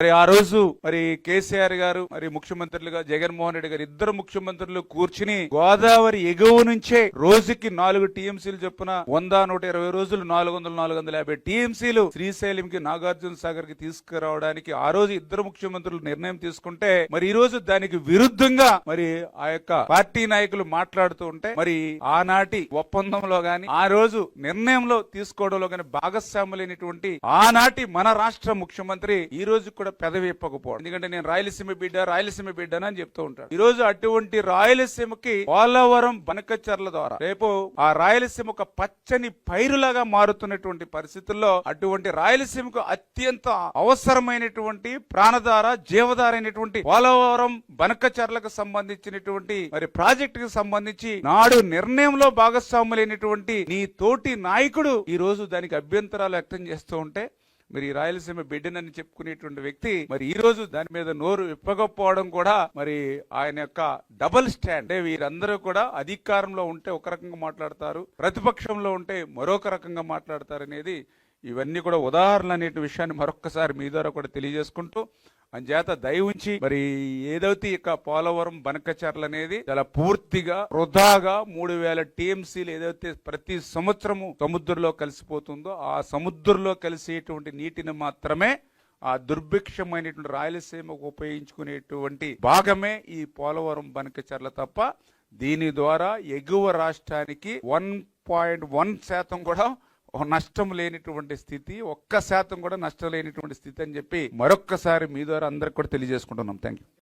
మరి ఆ రోజు మరి కేసీఆర్ గారు మరి ముఖ్యమంత్రులుగా జగన్మోహన్ రెడ్డి గారు ఇద్దరు ముఖ్యమంత్రులు కూర్చుని గోదావరి ఎగువ నుంచే రోజుకి నాలుగు టీఎంసీలు చొప్పున వంద నూట ఇరవై రోజులు నాలుగు వందల నాలుగు వందల యాభై టీఎంసీలు శ్రీశైలంకి నాగార్జున సాగర్కి తీసుకురావడానికి ఆ రోజు ఇద్దరు ముఖ్యమంత్రులు నిర్ణయం తీసుకుంటే మరి ఈ రోజు దానికి విరుద్ధంగా మరి ఆ యొక్క పార్టీ నాయకులు మాట్లాడుతూ ఉంటే మరి ఆనాటి ఒప్పందంలో గాని ఆ రోజు నిర్ణయంలో తీసుకోవడంలో గాని భాగస్వాములైనటువంటి ఆనాటి మన రాష్ట్ర ముఖ్యమంత్రి ఈ రోజు కూడా పెదవి ఇప్పకపోవడం ఎందుకంటే నేను రాయలసీమ బిడ్డ రాయలసీమ బిడ్డ అని చెప్తూ ఉంటాను ఈ రోజు అటువంటి రాయలసీమకి పోలవరం బనకచర్ల ద్వారా రేపు ఆ రాయలసీమ ఒక పచ్చని పైరులాగా మారుతున్నటువంటి పరిస్థితుల్లో అటువంటి రాయలసీమకు అత్యంత అవసరమైనటువంటి ప్రాణధార జీవధార అయినటువంటి పోలవరం బనకచర్లకు సంబంధించినటువంటి మరి ప్రాజెక్టుకు సంబంధించి నాడు నిర్ణయంలో భాగస్వాములైనటువంటి నీ తోటి నాయకుడు ఈ రోజు దానికి అభ్యంతరాలు వ్యక్తం చేస్తూ ఉంటే మరి ఈ రాయలసీమ బిడ్డనని చెప్పుకునేటువంటి వ్యక్తి మరి ఈ రోజు దాని మీద నోరు విప్పకపోవడం కూడా మరి ఆయన యొక్క డబుల్ స్టాండ్. అంటే వీరందరూ కూడా అధికారంలో ఉంటే ఒక రకంగా మాట్లాడతారు ప్రతిపక్షంలో ఉంటే మరొక రకంగా మాట్లాడతారు అనేది ఇవన్నీ కూడా ఉదాహరణలు అనే విషయాన్ని మరొక్కసారి మీ ద్వారా కూడా తెలియజేసుకుంటూ అంచేత దయ ఉంచి మరి ఏదైతే ఇక పోలవరం బనకచర్ల అనేది చాలా పూర్తిగా వృధాగా మూడు వేల టీఎంసీలు ఏదైతే ప్రతి సంవత్సరము సముద్రంలో కలిసిపోతుందో ఆ సముద్రంలో కలిసేటువంటి నీటిని మాత్రమే ఆ దుర్భిక్షమైనటువంటి రాయలసీమకు ఉపయోగించుకునేటువంటి భాగమే ఈ పోలవరం బనకచర్ల తప్ప దీని ద్వారా ఎగువ రాష్ట్రానికి వన్ పాయింట్ వన్ శాతం కూడా నష్టం లేనిటువంటి స్థితి ఒక్క శాతం కూడా నష్టం లేనిటువంటి స్థితి అని చెప్పి మరొక్కసారి మీ ద్వారా అందరికి కూడా తెలియజేసుకుంటున్నాం. Thank you